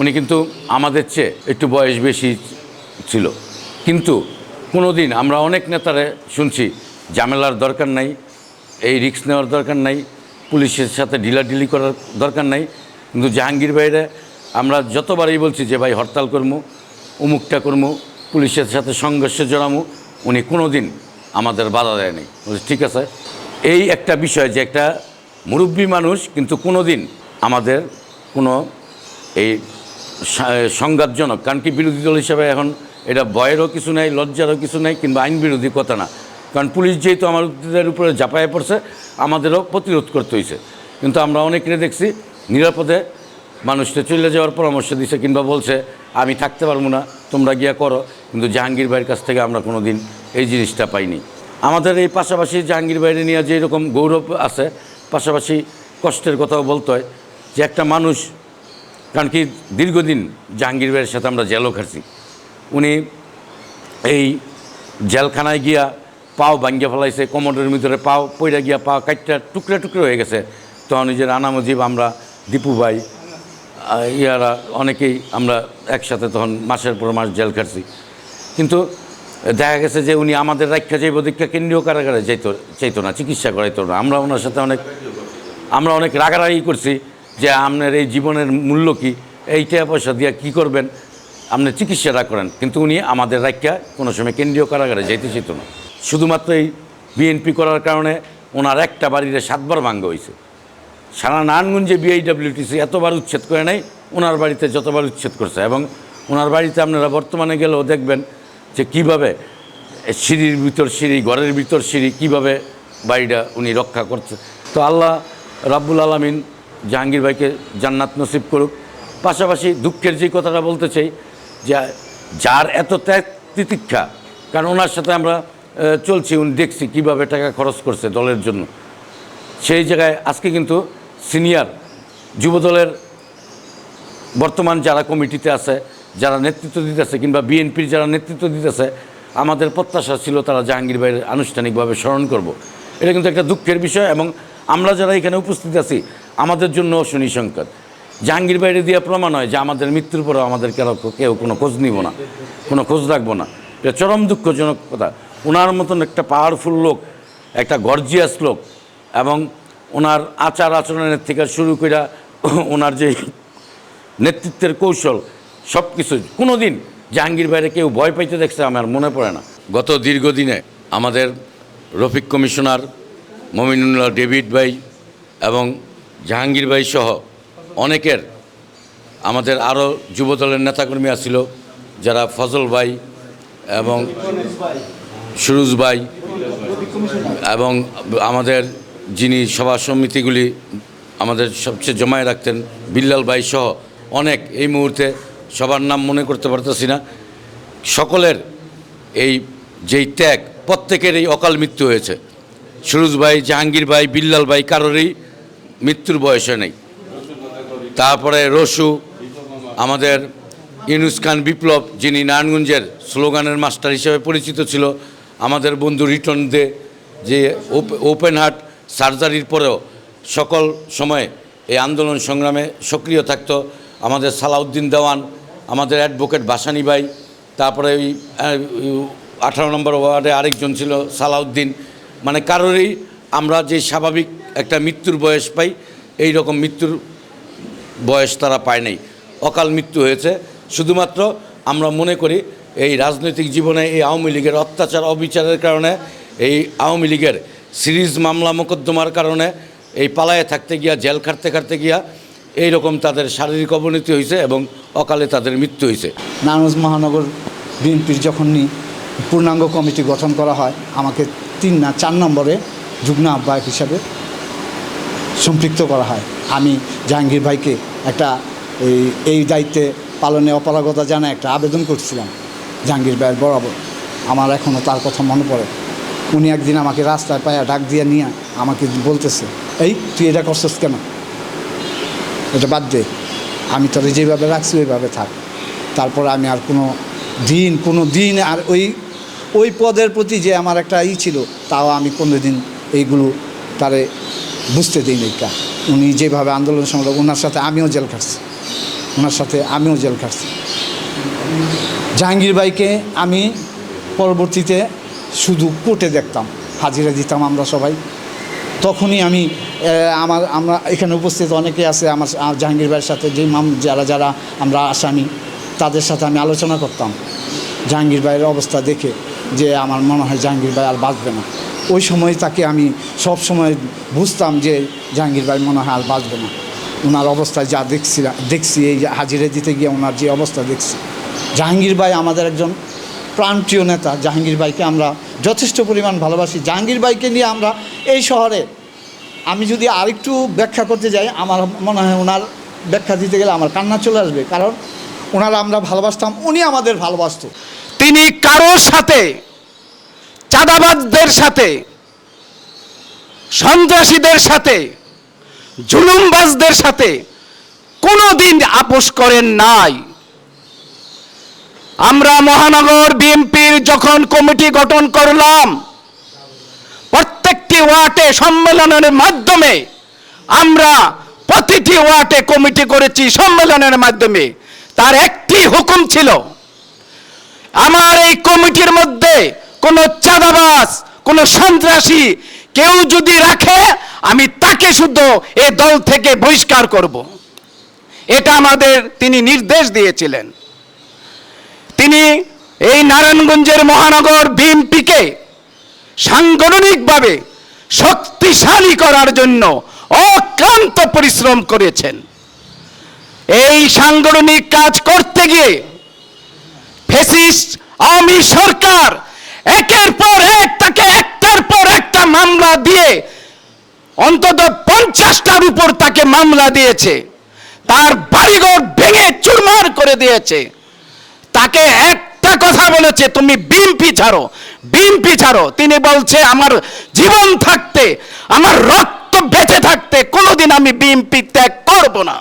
উনি কিন্তু আমাদের চেয়ে একটু বয়স বেশি ছিল। কিন্তু কোনো দিন আমরা অনেক নেতারে শুনছি, ঝামেলার দরকার নাই, এই রিক্স নেওয়ার দরকার নাই, পুলিশের সাথে ঢিলাঢিলি করার দরকার নাই। কিন্তু জাহাঙ্গীর ভাইরে আমরা যতবারই বলছি যে, ভাই, হরতাল করব উমুকটা করব পুলিশের সাথে সংঘর্ষে জড়ামু, উনি কোনো দিন আমাদের বাধা দেয়নি। ঠিক আছে। এই একটা বিষয় যে, একটা মুরব্বী মানুষ কিন্তু কোনো দিন আমাদের কোনো এই সংঘাতজনক। কারণ কি বিরোধী দল হিসাবে এখন এটা ভয়েরও কিছু নাই, লজ্জারও কিছু নাই, কিংবা আইন বিরোধী কথা না। কারণ পুলিশ যেহেতু আমাদের উপরে ঝাঁপায় পড়ছে, আমাদেরও প্রতিরোধ করতে হয়েছে কিন্তু আমরা অনেকেরে দেখছি নিরাপদে মানুষকে চলে যাওয়ার পরামর্শ দিছে কিংবা বলছে, আমি থাকতে পারব না, তোমরা গিয়া করো। কিন্তু জাহাঙ্গীর ভাইয়ের কাছ থেকে আমরা কোনো দিন এই জিনিসটা পাইনি। আমাদের এই পাশাপাশি জাহাঙ্গীর ভাইরে নিয়ে যে এরকম গৌরব আছে, পাশাপাশি কষ্টের কথাও বলতে হয় যে একটা মানুষ কারণ কি দীর্ঘদিন জাহাঙ্গীর ভাইয়ের সাথে আমরা জেলও খাচ্ছি উনি এই জেলখানায় গিয়া পাও ভাঙ্গিয়া ফেলাইছে কোমরের ভিতরে পাও পইরা গিয়া পা কাটটা টুকরা টুকরো হয়ে গেছে। তখন নিজের আনামজিব আমরা, দীপু ভাই ইয়ারা অনেকেই আমরা একসাথে তখন মাসের পর মাস জেল খাটছি। কিন্তু দেখা গেছে যে উনি আমাদের রাখা যাইব দীক্ষা কেন্দ্রীয় কারাগারে যাইতো চাইতো না, চিকিৎসা করাইতো না। আমরা ওনার সাথে অনেক, আমরা অনেক রাগারাগি করছি। যে আপনার এই জীবনের মূল্য কি? এই টাকা পয়সা দিয়ে কী করবেন? আপনি চিকিৎসাটা করেন। কিন্তু উনি আমাদের রাখা কোনো সময় কেন্দ্রীয় কারাগারে যাইতে চাইতো না। শুধুমাত্র এই বিএনপি করার কারণে ওনার একটা বাড়িতে সাতবার ভাঙ্গ হয়েছে। সারা নারায়ণগঞ্জে বিআইডব্লিউটিসি এতবার উচ্ছেদ করে নাই, ওনার বাড়িতে যতবার উচ্ছেদ করছে। এবং ওনার বাড়িতে আপনারা বর্তমানে গেলেও দেখবেন যে কীভাবে সিঁড়ির ভিতর সিঁড়ি, ঘরের ভিতর সিঁড়ি কীভাবে বাড়িটা উনি রক্ষা করছে। তো আল্লাহ রাব্বুল আলমিন জাহাঙ্গীর ভাইকে জান্নাত নসিব করুক পাশাপাশি দুঃখের যে কথাটা বলতে চাই, যে যার এত ত্যাগ তিতিক্ষা, কারণ ওনার সাথে আমরা চলছি, উনি দেখছি কীভাবে টাকা খরচ করছে দলের জন্য সেই জায়গায় আজকে কিন্তু সিনিয়র যুবদলের বর্তমান যারা কমিটিতে আছে, যারা নেতৃত্ব দিতেছে, কিংবা বিএনপির যারা নেতৃত্ব দিতেছে, আমাদের প্রত্যাশা ছিল তারা জাহাঙ্গীর ভাইয়ের আনুষ্ঠানিকভাবে স্মরণ করব। এটা কিন্তু একটা দুঃখের বিষয় এবং আমরা যারা এখানে উপস্থিত আছি আমাদের জন্য শনি সংকট জাহাঙ্গীর বাইরে দিয়ে প্রমাণ হয় যে আমাদের মৃত্যুর পরেও আমাদের কেউ কেউ কোনো খোঁজ নিব না, কোনো খোঁজ রাখব না। এটা চরম দুঃখজনক কথা। ওনার মতন একটা পাওয়ারফুল লোক, একটা গর্জিয়াস লোক এবং ওনার আচার আচরণের থেকে শুরু করে ওনার যে নেতৃত্বের কৌশল সব কিছু কোনো দিন জাহাঙ্গীর বাইরে কেউ ভয় পাইতে দেখছে আমার মনে পড়ে না। গত দীর্ঘদিনে আমাদের রফিক কমিশনার মমিনুল্লাহ ডেভিড ভাই এবং জাহাঙ্গীর ভাই সহ অনেকের, আমাদের আরও যুবদলের নেতাকর্মী আছিল, যারা ফজল ভাই এবং সুরুজ ভাই এবং আমাদের যিনি সভা সমিতিগুলি আমাদের সবচেয়ে জমায় রাখতেন, বিল্লাল ভাই সহ অনেক। এই মুহূর্তে সবার নাম মনে করতে পারতেছি না। সকলের এই যেই ত্যাগ, প্রত্যেকের এই অকাল মৃত্যু হয়েছে। সুরুজ ভাই, জাহাঙ্গীর ভাই, বিল্লাল ভাই, কারোরই মৃত্যুর বয়সে নেই। তারপরে রসু, আমাদের ইউনুস খান বিপ্লব, যিনি নারায়ণগঞ্জের স্লোগানের মাস্টার হিসেবে পরিচিত ছিল, আমাদের বন্ধু রিটন দে, যে ওপ- ওপেন হার্ট সার্জারির পরেও সকল সময়ে এই আন্দোলন সংগ্রামে সক্রিয় থাকত। আমাদের সালাউদ্দিন দেওয়ান, আমাদের অ্যাডভোকেট বাসানি ভাই, তারপরে ওই আঠারো নম্বর ওয়ার্ডে আরেকজন ছিল সালাউদ্দিন। মানে কারোরই আমরা যে স্বাভাবিক একটা মৃত্যুর বয়স পাই এই রকম মৃত্যুর বয়স তারা পায় নাই। অকাল মৃত্যু হয়েছে। শুধুমাত্র আমরা মনে করি এই রাজনৈতিক জীবনে এই আওয়ামী লীগের অত্যাচার, অবিচারের কারণে, এই আওয়ামী লীগের সিরিজ মামলা মোকদ্দমার কারণে, এই পালায়ে থাকতে গিয়া, জেল খাটতে খাটতে গিয়া এই রকম তাদের শারীরিক অবনতি হয়েছে এবং অকালে তাদের মৃত্যু হয়েছে নারায়ণগঞ্জ মহানগর বিএনপির যখনই পূর্ণাঙ্গ কমিটি গঠন করা হয়, আমাকে তিন না, চার নম্বরে যুগ্ম আহ্বায়ক হিসাবে সম্পৃক্ত করা হয়। আমি জাহাঙ্গীর ভাইকে একটা এই এই দায়িত্বে পালনে অপারগতা জানা একটা আবেদন করছিলাম জাহাঙ্গীর ভাইয়ের বরাবর। আমার এখনও তার কথা মনে পড়ে। উনি একদিন আমাকে রাস্তায় পায়া ডাক দিয়ে নিয়ে আমাকে বলতেছে, এই, তুই এটা করছিস কেন? এটা বাদ দে, আমি তোরে যেভাবে রাখছি ওইভাবে থাক। তারপর আমি আর কোনো দিন কোনো দিন আর ওই ওই পদের প্রতি যে আমার একটা ই ছিল, তাও আমি কোনো দিন এইগুলো তারে বুঝতে দিই কা। উনি যেভাবে আন্দোলন সংগ্রাম ওনার সাথে আমিও জেল খাটছি। ওনার সাথে আমিও জেল খাটছি। জাহাঙ্গীর ভাইকে আমি পরবর্তীতে শুধু কোর্টে দেখতাম, হাজিরা দিতাম আমরা সবাই। তখনই আমি আমার, আমরা এখানে উপস্থিত অনেকে আছে, আমার জাহাঙ্গীর ভাইয়ের সাথে যে মাম যারা যারা আমরা আসামি, তাদের সাথে আমি আলোচনা করতাম। জাহাঙ্গীর ভাইয়ের অবস্থা দেখে যে আমার মনে হয় জাহাঙ্গীর ভাই আর বাঁচবে না। ওই সময় তাকে আমি সব সময় বুঝতাম যে জাহাঙ্গীর ভাই মনে হয় আর বাঁচবে না। ওনার অবস্থায় যা দেখছিলাম দেখছি, এই হাজিরা দিতে গিয়ে ওনার যে অবস্থা দেখছি। জাহাঙ্গীর ভাই আমাদের একজন প্রাণপ্রিয় নেতা। জাহাঙ্গীর ভাইকে আমরা যথেষ্ট পরিমাণ ভালোবাসি। জাহাঙ্গীর ভাইকে নিয়ে আমরা এই শহরে আমি যদি আরেকটু ব্যাখ্যা করতে যাই, আমার মনে হয় ওনার ব্যাখ্যা দিতে গেলে আমার কান্না চলে আসবে। কারণ ওনারা আমরা ভালোবাসতাম, উনি আমাদের ভালোবাসতো। তিনি কারোর সাথে চাঁদাবাজদের সাথে, সন্ত্রাসীদের সাথে, জুলুমবাজদের সাথে কোনো দিন আপোষ করেন নাই। আমরা মহানগর বিএনপির যখন কমিটি গঠন করলাম, প্রত্যেকটি ওয়ার্ডে সম্মেলনের মাধ্যমে আমরা প্রতিটি ওয়ার্ডে কমিটি করেছি সম্মেলনের মাধ্যমে। তার একটি হুকুম ছিল, আমার এই কমিটির মধ্যে কোনো চাঁদাবাজ, কোন সন্ত্রাসী কেউ যদি রাখে, আমি তাকে শুদ্ধ এ দল থেকে বহিষ্কার করব। এটা আমাদের তিনি নির্দেশ দিয়েছিলেন। তিনি এই নারায়ণগঞ্জের মহানগর বিএনপিকে সাংগঠনিকভাবে শক্তিশালী করার জন্য অক্লান্ত পরিশ্রম করেছেন। এই সাংগঠনিক কাজ করতে গিয়ে ফেসিস্ট আওয়ামী সরকার একের পর এক তাকে একটার পর একটা মামলা দিয়ে অন্তত পঞ্চাশটার উপর তাকে মামলা দিয়েছে। তার বাড়িঘর ভেঙে চুরমার করে দিয়েছে। তাকে একটা কথা বলেছে, তুমি বিএমপি ছাড়ো বিএমপি ছাড়ো। তিনি বলছে, আমার জীবন থাকতে, আমার রক্ত বেঁচে থাকতে কোনোদিন আমি বিএমপি ত্যাগ করব না।